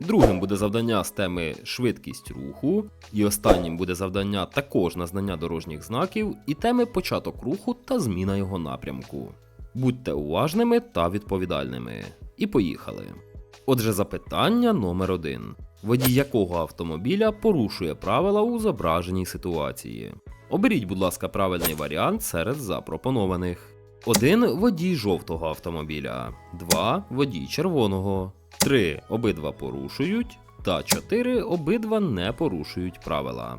Другим буде завдання з теми швидкість руху, і останнім буде завдання також на знання дорожніх знаків і теми початок руху та зміна його напрямку. Будьте уважними та відповідальними. І поїхали. Отже, запитання номер один: водій якого автомобіля порушує правила у зображеній ситуації? Оберіть, будь ласка, правильний варіант серед запропонованих. 1 водій жовтого автомобіля, 2 водій червоного, 3 обидва порушують, та 4 обидва не порушують правила.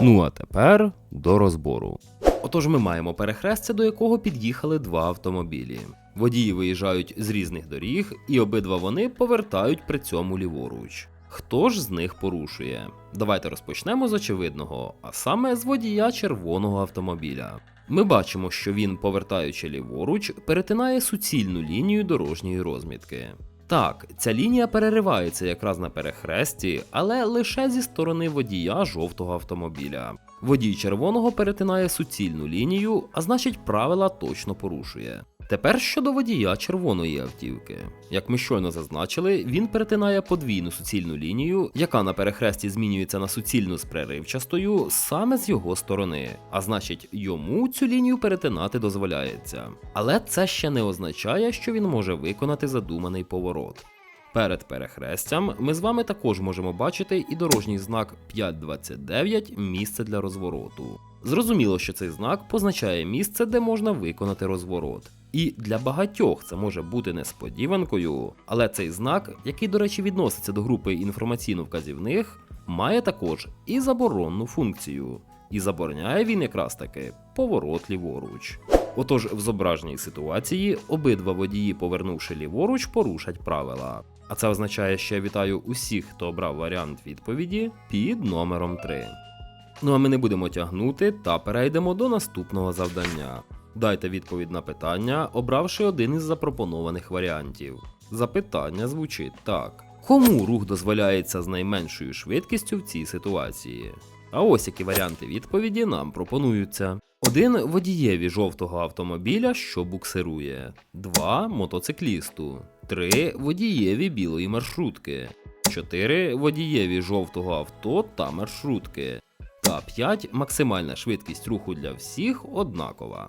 Ну а тепер до розбору. Отож, ми маємо перехрестя, до якого під'їхали два автомобілі. Водії виїжджають з різних доріг, і обидва вони повертають при цьому ліворуч. Хто ж з них порушує? Давайте розпочнемо з очевидного, а саме з водія червоного автомобіля. Ми бачимо, що він, повертаючи ліворуч, перетинає суцільну лінію дорожньої розмітки. Так, ця лінія переривається якраз на перехресті, але лише зі сторони водія жовтого автомобіля. Водій червоного перетинає суцільну лінію, а значить правила точно порушує. Тепер щодо водія червоної автівки. Як ми щойно зазначили, він перетинає подвійну суцільну лінію, яка на перехресті змінюється на суцільну з преривчастою саме з його сторони, а значить, йому цю лінію перетинати дозволяється. Але це ще не означає, що він може виконати задуманий поворот. Перед перехрестям ми з вами також можемо бачити і дорожній знак 529 місце для розвороту. Зрозуміло, що цей знак позначає місце, де можна виконати розворот. І для багатьох це може бути несподіванкою, але цей знак, який, до речі, відноситься до групи інформаційно-вказівних, має також і заборонну функцію. І забороняє він якраз таки поворот ліворуч. Отож, в зображеній ситуації обидва водії, повернувши ліворуч, порушать правила. А це означає, що я вітаю усіх, хто обрав варіант відповіді під номером 3. Ну а ми не будемо тягнути та перейдемо до наступного завдання. Дайте відповідь на питання, обравши один із запропонованих варіантів. Запитання звучить так: кому рух дозволяється з найменшою швидкістю в цій ситуації? А ось які варіанти відповіді нам пропонуються. 1 водієві жовтого автомобіля, що буксирує, 2 мотоциклісту, 3 водієві білої маршрутки, 4 водієві жовтого авто та маршрутки, та 5 максимальна швидкість руху для всіх однакова.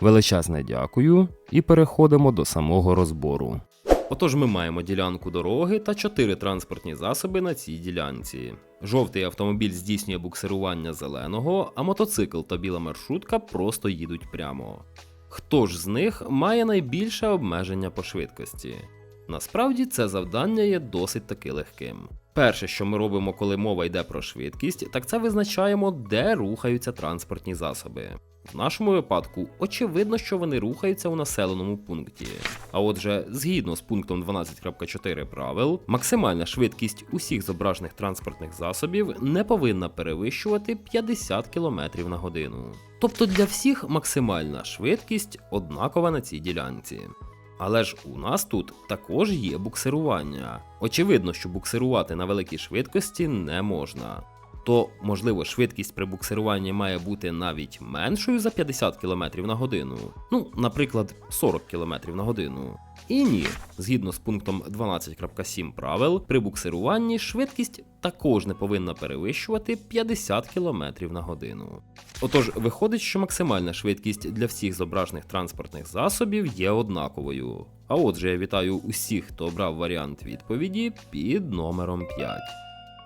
Величезне дякую і переходимо до самого розбору. Отож, ми маємо ділянку дороги та чотири транспортні засоби на цій ділянці. Жовтий автомобіль здійснює буксирування зеленого, а мотоцикл та біла маршрутка просто їдуть прямо. Хто ж з них має найбільше обмеження по швидкості? Насправді це завдання є досить таки легким. Перше, що ми робимо, коли мова йде про швидкість, так це визначаємо, де рухаються транспортні засоби. В нашому випадку очевидно, що вони рухаються у населеному пункті. А отже, згідно з пунктом 12.4 правил, максимальна швидкість усіх зображених транспортних засобів не повинна перевищувати 50 км на годину. Тобто для всіх максимальна швидкість однакова на цій ділянці. Але ж у нас тут також є буксирування. Очевидно, що буксирувати на великій швидкості не можна. То можливо швидкість при буксируванні має бути навіть меншою за 50 км на годину, ну, наприклад, 40 км на годину. І ні, згідно з пунктом 12.7 правил, при буксируванні швидкість також не повинна перевищувати 50 км на годину. Отож, виходить, що максимальна швидкість для всіх зображених транспортних засобів є однаковою. А отже, я вітаю усіх, хто обрав варіант відповіді під номером 5.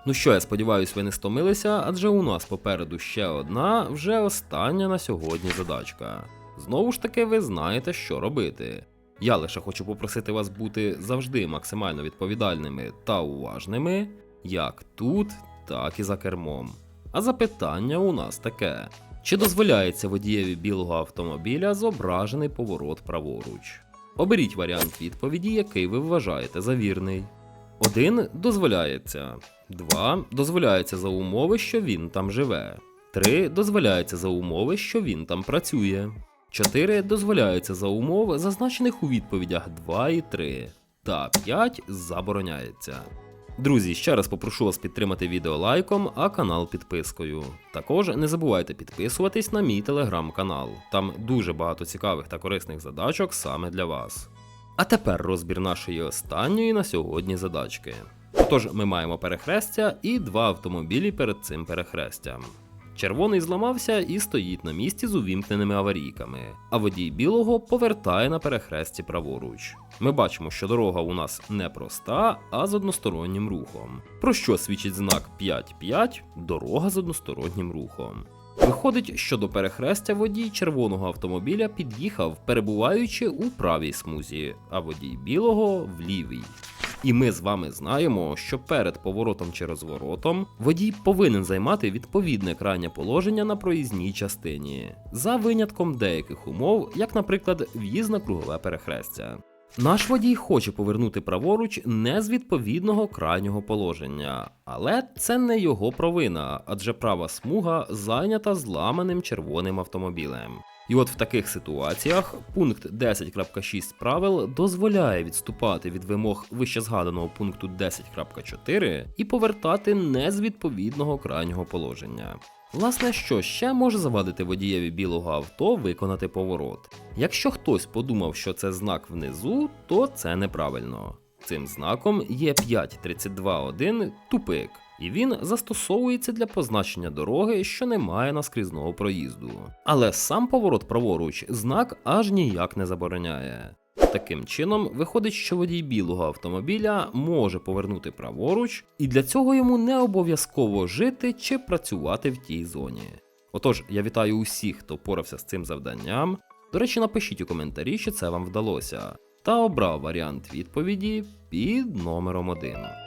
Ну що, я сподіваюся, ви не стомилися, адже у нас попереду ще одна, вже остання на сьогодні задачка. Знову ж таки, ви знаєте, що робити. Я лише хочу попросити вас бути завжди максимально відповідальними та уважними, як тут, так і за кермом. А запитання у нас таке: чи дозволяється водієві білого автомобіля зображений поворот праворуч? Оберіть варіант відповіді, який ви вважаєте за вірний. 1 дозволяється. 2 дозволяється за умови, що він там живе. 3 дозволяється за умови, що він там працює. 4 дозволяється за умов, зазначених у відповідях 2 і 3. Та 5 забороняється. Друзі, ще раз попрошу вас підтримати відео лайком, а канал підпискою. Також не забувайте підписуватись на мій телеграм-канал. Там дуже багато цікавих та корисних задачок саме для вас. А тепер розбір нашої останньої на сьогодні задачки. Отож, ми маємо перехрестя і два автомобілі перед цим перехрестям. Червоний зламався і стоїть на місці з увімкненими аварійками, а водій білого повертає на перехресті праворуч. Ми бачимо, що дорога у нас не проста, а з одностороннім рухом. Про що свідчить знак 5-5 дорога з одностороннім рухом. Виходить, що до перехрестя водій червоного автомобіля під'їхав, перебуваючи у правій смузі, а водій білого в лівій. І ми з вами знаємо, що перед поворотом чи розворотом водій повинен займати відповідне крайнє положення на проїзній частині, за винятком деяких умов, як, наприклад, в'їзд на кругове перехрестя. Наш водій хоче повернути праворуч не з відповідного крайнього положення, але це не його провина, адже права смуга зайнята зламаним червоним автомобілем. І от в таких ситуаціях пункт 10.6 правил дозволяє відступати від вимог вищезгаданого пункту 10.4 і повертати не з відповідного крайнього положення. Власне, що ще може завадити водієві білого авто виконати поворот? Якщо хтось подумав, що це знак внизу, то це неправильно. Цим знаком є 5.32.1 тупик, і він застосовується для позначення дороги, що не має наскрізного проїзду. Але сам поворот праворуч знак аж ніяк не забороняє. Таким чином, виходить, що водій білого автомобіля може повернути праворуч, і для цього йому не обов'язково жити чи працювати в тій зоні. Отож, я вітаю усіх, хто порався з цим завданням. До речі, напишіть у коментарі, чи це вам вдалося, та обрав варіант відповіді під номером 1.